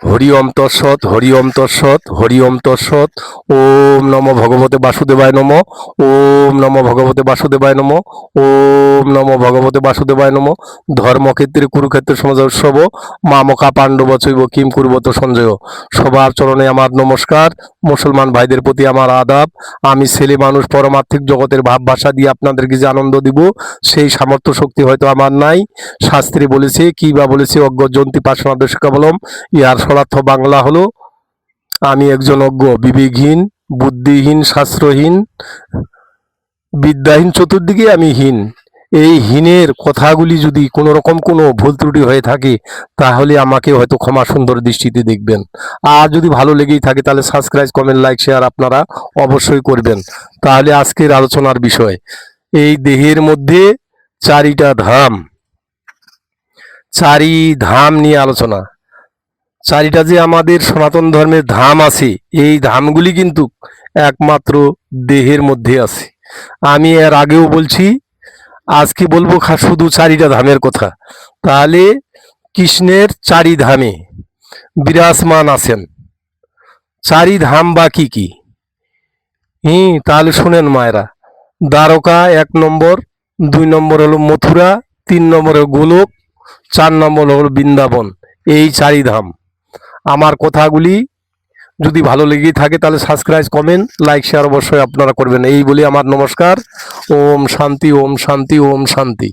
হরি ওম তৎসৎ হরি ওম তৎসৎ হরি ওম তৎসৎ, ওম নম ভগবতে বাসুদেবায় নম, ওম নম ভগবতে বাসুদেবায় নম, ওম নম ভগবতে বাসুদেবায় নম, ধর্মক্ষেত্রে, কুরুক্ষেত্রে, সমাজ উৎসব, মামকা পাণ্ডব চৈব কিম কুর্বত সঞ্জয়। সবার চরণে আমার নমস্কার। মুসলমান ভাইদের প্রতি আমার আদাব। আমি ছেলে মানুষ, পরমার্থিক জগতের ভাব ভাষা দিয়ে আপনাদেরকে যে আনন্দ দিব, সেই সামর্থ্য শক্তি হয়তো আমার নাই। শাস্ত্রে বলেছে, কি বা বলেছে অজ্ঞ জন্তি পার্শ্বনাদর্শিকা বলম ইহার সরার্থ বাংলা হলো, আমি একজন অজ্ঞ, বিবেকহীন, বুদ্ধিহীন, শাস্ত্রহীন, বিদ্যাহীন, চতুর্দিকে আমি হীন। এই হীনের কথাগুলি যদি কোনো রকম কোনো ভুল ত্রুটি হয়ে থাকে, তাহলে আমাকে হয়তো ক্ষমা সুন্দর দৃষ্টিতে দেখবেন। আর যদি ভালো লেগেই থাকে, তাহলে সাবস্ক্রাইব কমেন্ট লাইক শেয়ার আপনারা অবশ্যই করবেন। তাহলে আজকের আলোচনার বিষয়, এই দেহের মধ্যে চারিটা ধাম। চারি ধাম নিয়ে আলোচনা। চারিটা যে আমাদের সনাতন ধর্মের ধাম আছে, এই ধামগুলি কিন্তু একমাত্র দেহের মধ্যে আছে। আমি এর আগেও বলছি আজকে বলব শুধু চারিটা ধামের কথা। তাহলে কৃষ্ণের চারি ধামে বিরাজমান আছেন। চারি ধাম বা কি কি? হুম, তাহলে শুনেন মায়েরা, দ্বারকা এক নম্বর, দুই নম্বর হলো মথুরা, তিন নম্বর হলো গোলক, চার নম্বর হলো বৃন্দাবন, এই চারি ধাম। আমার কথাগুলি যদি ভালো লেগে থাকে তাহলে সাবস্ক্রাইব কমেন্ট লাইক শেয়ার অবশ্যই আপনারা করবেন। এই বলে আমার নমস্কার। ওম শান্তি ওম শান্তি ওম শান্তি।